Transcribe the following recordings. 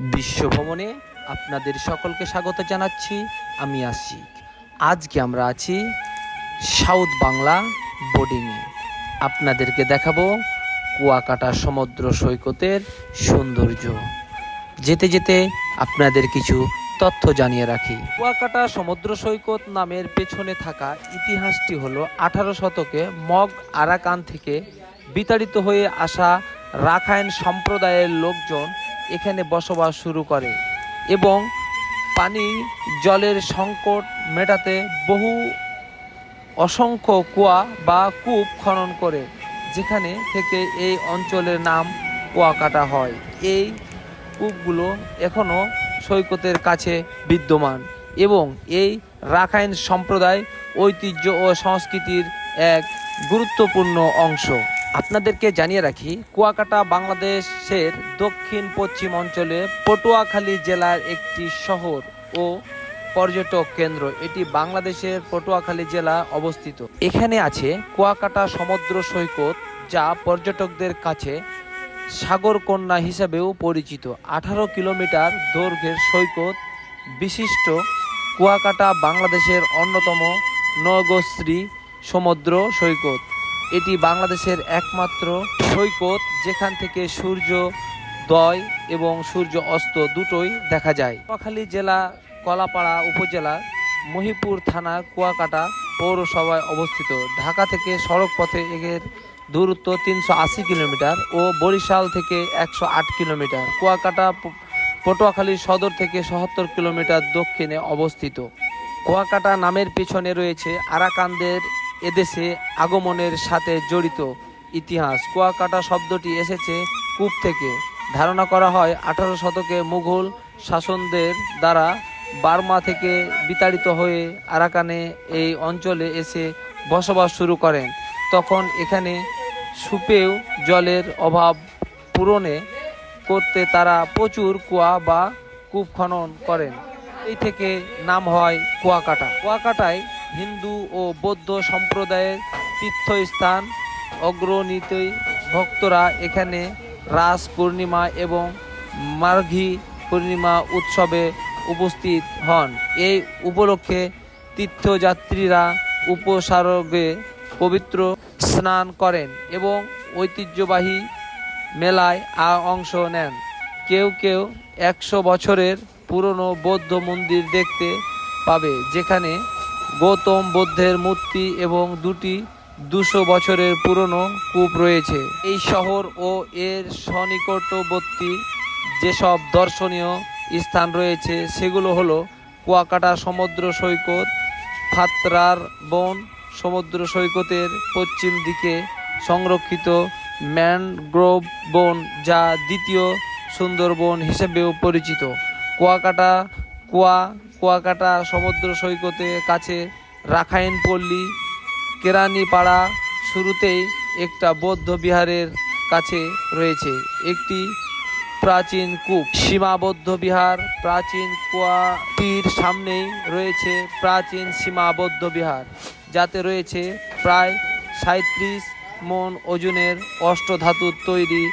বিশ্ব ভ্রমণে আপনাদের সকলকে স্বাগত জানাচ্ছি, আমি আশিক। আজকে আমরা আছি সাউথ বাংলা বোর্ডিংয়ে। আপনাদেরকে দেখাবো কুয়াকাটা সমুদ্র সৈকতের সৌন্দর্য। যেতে যেতে আপনাদের কিছু তথ্য জানিয়ে রাখি। কুয়াকাটা সমুদ্র সৈকত নামের পেছনে থাকা ইতিহাসটি হলো আঠারো শতকে মগ আরাকান থেকে বিতাড়িত হয়ে আসা রাখাইন সম্প্রদায়ের লোকজন এখানে বসবাস শুরু করে এবং পানি জলের সংকট মেটাতে বহু অসংখ্য কুয়া বা কূপ খনন করে, যেখানে থেকে এই অঞ্চলের নাম কুয়াকাটা হয়। এই কূপগুলো এখনও সৈকতের কাছে বিদ্যমান এবং এই রাখাইন সম্প্রদায় ঐতিহ্য ও সংস্কৃতির এক গুরুত্বপূর্ণ অংশ। আপনাদেরকে জানিয়ে রাখি, কুয়াকাটা বাংলাদেশের দক্ষিণ পশ্চিম অঞ্চলে পটুয়াখালী জেলার একটি শহর ও পর্যটক কেন্দ্র। এটি বাংলাদেশের পটুয়াখালী জেলা অবস্থিত। এখানে আছে কুয়াকাটা সমুদ্র সৈকত, যা পর্যটকদের কাছে সাগরকন্যা হিসেবেও পরিচিত। আঠারো কিলোমিটার দৈর্ঘ্যের সৈকত বিশিষ্ট কুয়াকাটা বাংলাদেশের অন্যতম নগশ্রী সমুদ্র সৈকত। এটি বাংলাদেশের একমাত্র সৈকত যেখান থেকে সূর্য দয় এবং সূর্য অস্ত দুটোই দেখা যায়। কুয়াখালী জেলা, কলাপাড়া উপজেলা, মহিপুর থানা, কুয়াকাটা পৌরসভায় অবস্থিত। ঢাকা থেকে সড়ক পথে এর দূরত্ব তিনশো আশি কিলোমিটার ও বরিশাল থেকে একশো আট কিলোমিটার। কুয়াকাটা, পটুয়াখালী সদর থেকে সত্তর কিলোমিটার দক্ষিণে অবস্থিত। কুয়াকাটা নামের পিছনে রয়েছে আরাকানদের এদেশে আগমনের সাথে জড়িত ইতিহাস। কুয়াকাটা শব্দটি এসেছে কূপ থেকে। ধারণা করা হয় আঠারো শতকে মুঘল শাসনদের দ্বারা বার্মা থেকে বিতাড়িত হয়ে আরাকানে এই অঞ্চলে এসে বসবাস শুরু করেন। তখন এখানে সুপেয় জলের অভাব পূরণে করতে তারা প্রচুর কুয়া বা কূপ খনন করেন। এই থেকে নাম হয় কুয়াকাটা। কুয়াকাটায় হিন্দু ও বৌদ্ধ সম্প্রদায়ের তীর্থস্থান অগ্রণীত ভক্তরা এখানে রাস পূর্ণিমা এবং মার্ঘী পূর্ণিমা উৎসবে উপস্থিত হন। এই উপলক্ষে তীর্থযাত্রীরা উপসারগে পবিত্র স্নান করেন এবং ঐতিহ্যবাহী মেলায় অংশ নেন। কেউ কেউ একশো বছরের পুরনো বৌদ্ধ মন্দির দেখতে পাবে, যেখানে গৌতম বুদ্ধের মূর্তি এবং দুটি দুশো বছরের পুরনো কূপ রয়েছে। এই শহর ও এর সনিকটবর্তী যেসব দর্শনীয় স্থান রয়েছে, সেগুলো হলো কুয়াকাটা সমুদ্র সৈকত, ফাতরার বন সমুদ্র সৈকতের পশ্চিম দিকে সংরক্ষিত ম্যানগ্রোভ বন, যা দ্বিতীয় সুন্দরবন হিসেবেও পরিচিত। কুয়াকাটা কুয়া, কুয়াকাটা, সমুদ্র সৈকতের কাছে রাখাইন পল্লী, কেরানিপাড়া শুরুতেই একটা বৌদ্ধ বিহারের কাছে রয়েছে। একটি প্রাচীন কূপ। সীমাবদ্ধ বিহার, প্রাচীন কুয়াটির সামনেই রয়েছে প্রাচীন সীমাবদ্ধ বিহার, যাতে রয়েছে প্রায় সাঁত্রিশ মন ওজনের অষ্টধাতুর তৈরি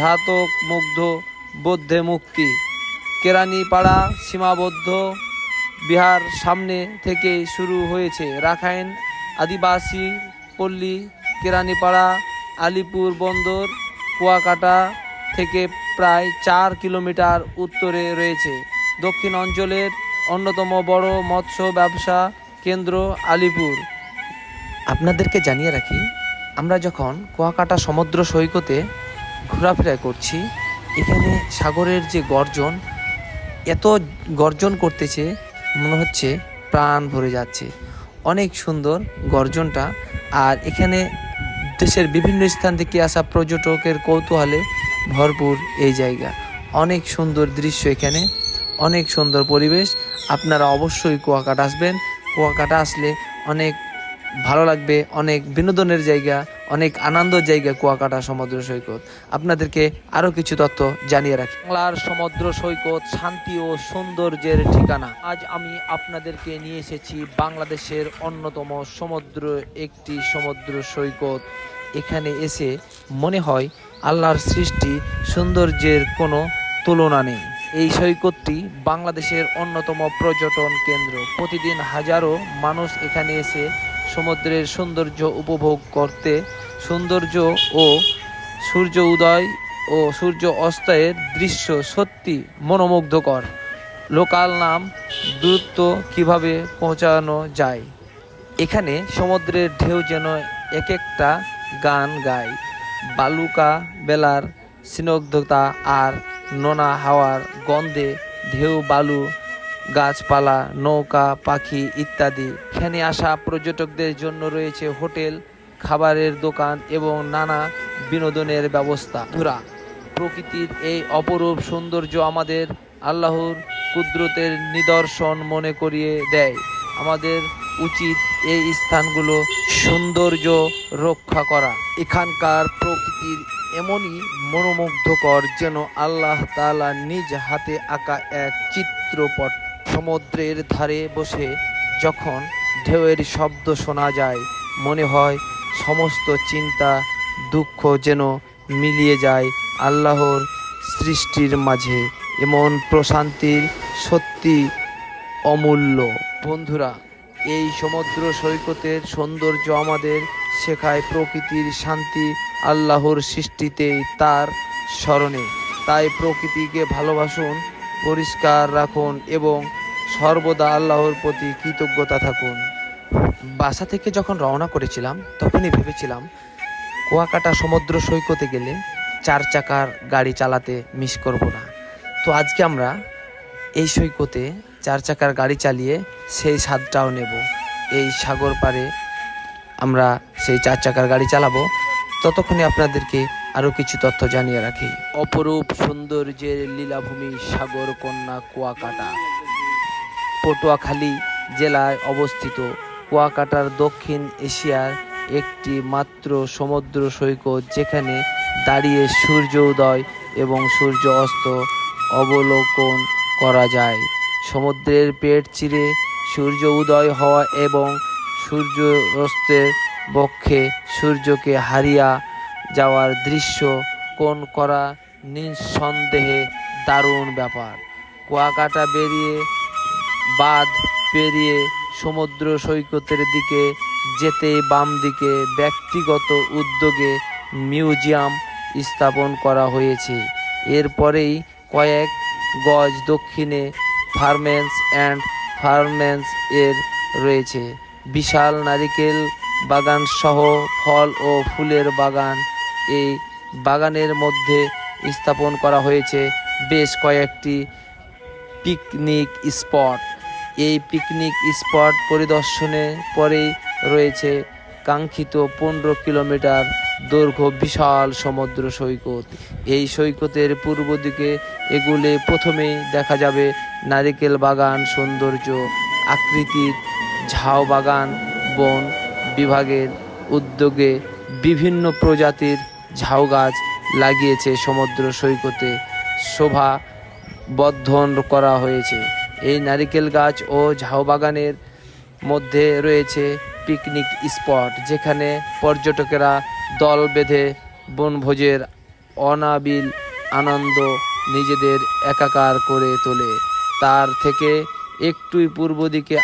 ধাতক মুগ্ধ বৌদ্ধে মুক্তি কেরানিপাড়া সীমাবদ্ধ। বিহার সামনে থেকে শুরু হয়েছে রাখাইন, আদিবাসী পল্লী, কেরানিপাড়া, আলিপুর বন্দর, কুয়াকাটা থেকে প্রায় চার কিলোমিটার উত্তরে রয়েছে। দক্ষিণ অঞ্চলের অন্যতম বড় মৎস্য ব্যবসা কেন্দ্র আলিপুর। আপনাদেরকে জানিয়ে রাখি, আমরা যখন কুয়াকাটা সমুদ্র সৈকতে ঘোরাফেরা করছি, এখানে সাগরের যে গর্জন এত গর্জন করতেছে, মনে হচ্ছে প্রাণ ভরে যাচ্ছে। অনেক সুন্দর গর্জনটা। আর এখানে দেশের বিভিন্ন স্থান থেকে আসা পর্যটকের কৌতূহলে ভরপুর এই জায়গা। অনেক সুন্দর দৃশ্য এখানে, অনেক সুন্দর পরিবেশ। আপনারা অবশ্যই কুয়াকাটা আসবেন। কুয়াকাটা আসলে অনেক ভালো লাগবে, অনেক বিনোদনের জায়গা। অনেক আনন্দের জায়গা কুয়াকাটা সমুদ্র সৈকত। আপনাদেরকে আরও কিছু তথ্য জানিয়ে রাখি। বাংলার সমুদ্র সৈকত শান্তি ও সৌন্দর্যের ঠিকানা। আজ আমি আপনাদেরকে নিয়ে এসেছি বাংলাদেশের অন্যতম সমুদ্র, একটি সমুদ্র সৈকত। এখানে এসে মনে হয় আল্লাহর সৃষ্টি সৌন্দর্যের কোনো তুলনা নেই। এই সৈকতটি বাংলাদেশের অন্যতম পর্যটন কেন্দ্র। প্রতিদিন হাজারো মানুষ এখানে এসে সমুদ্রের সৌন্দর্য উপভোগ করতে, সৌন্দর্য ও সূর্য উদয় ও সূর্য অস্তয়ের দৃশ্য সত্যি মনোমুগ্ধকর। লোকাল নাম দূরত্ব কীভাবে পৌঁছানো যায়? এখানে সমুদ্রের ঢেউ যেন এক একটা গান গায়। বালুকা বেলার স্নিগ্ধতা আর নোনা হাওয়ার গন্ধে ঢেউ বালু গাছপালা, নৌকা, পাখি ইত্যাদি। এখানে আসা পর্যটকদের জন্য রয়েছে হোটেল, খাবারের দোকান এবং নানা বিনোদনের ব্যবস্থা। ধুরা প্রকৃতির এই অপরূপ সৌন্দর্য আমাদের আল্লাহর কুদরতের নিদর্শন মনে করিয়ে দেয়। আমাদের উচিত এই স্থানগুলো সৌন্দর্য রক্ষা করা। এখানকার প্রকৃতির এমনই মনোমুগ্ধকর যেন আল্লাহ তাআলা নিজ হাতে আঁকা এক চিত্রপট। সমুদ্রের ধারে বসে যখন ঢেউয়ের শব্দ শোনা যায়, মনে হয় সমস্ত চিন্তা, দুঃখ যেন মিলিয়ে যায় আল্লাহর সৃষ্টির মাঝে। এমন প্রশান্তির সত্যি অমূল্য। বন্ধুরা, এই সমুদ্র সৈকতের সৌন্দর্য আমাদের শেখায় প্রকৃতির শান্তি আল্লাহর সৃষ্টিতেই তার স্মরণে। তাই প্রকৃতিকে ভালোবাসুন পরিষ্কার রাখুন এবং সর্বদা আল্লাহর প্রতি কৃতজ্ঞতা থাকুন। বাসা থেকে যখন রওনা করেছিলাম, তখনই ভেবেছিলাম, কুয়াকাটা সমুদ্র সৈকতে গেলে চার চাকার গাড়ি চালাতে মিস করব না। তো আজকে আমরা এই সৈকতে চার চাকার গাড়ি চালিয়ে সেই স্বাদটাও নেব। এই সাগর পাড়ে আমরা সেই চার চাকার গাড়ি চালাবো। ততক্ষণে আপনাদেরকে আরও কিছু তথ্য জানিয়ে রাখি। অপরূপ সৌন্দর্যের লীলাভূমি সাগর, কন্যা কুয়াকাটা। পটুয়াখালী জেলায় অবস্থিত কুয়াকাটার দক্ষিণ এশিয়ার একটি মাত্র সমুদ্র সৈকত, যেখানে দাঁড়িয়ে সূর্য উদয় এবং সূর্য অস্ত অবলোকন করা যায়। সমুদ্রের পেট চিরে সূর্য উদয় হওয়া এবং সূর্য অস্তের বক্ষে সূর্যকে হারিয়া যাওয়ার দৃশ্য, কোন করা নিঃসন্দেহে দারুণ ব্যাপার। কুয়াকাটা বেরিয়ে, বাঁধ পেরিয়ে সমুদ্র সৈকতের দিকে যেতে বাম দিকে ব্যক্তিগত উদ্যোগে মিউজিয়াম স্থাপন করা হয়েছে। এরপরেই কয়েক গজ দক্ষিণে ফার্মেন্স অ্যান্ড ফার্মেন্স এর রয়েছে। বিশাল নারিকেল বাগান সহ ফল ও ফুলের বাগান এই বাগানের মধ্যে স্থাপন করা হয়েছে বেশ কয়েকটি পিকনিক স্পট। এই পিকনিক স্পট পরিদর্শনে পরেই রয়েছে কাঙ্ক্ষিত পনেরো কিলোমিটার দৈর্ঘ্য বিশাল সমুদ্র সৈকত। এই সৈকতের পূর্ব দিকে এগুলে প্রথমেই দেখা যাবে নারিকেল বাগান, সৌন্দর্য, আকৃতির ঝাউ বাগান, বন বিভাগের উদ্যোগে বিভিন্ন প্রজাতির ঝাউ গাছ লাগিয়েছে সমুদ্র সৈকতে। শোভা বর্ধন করা হয়েছে। এই নারিকেল গাছ ও ঝাউ বাগানের মধ্যে রয়েছে পিকনিক স্পট, যেখানে পর্যটকেরা দল বেঁধে বনভোজের অনাবিল আনন্দ নিজেদের একাকার করে তোলে। তার থেকে একটুই পূর্ব দিকে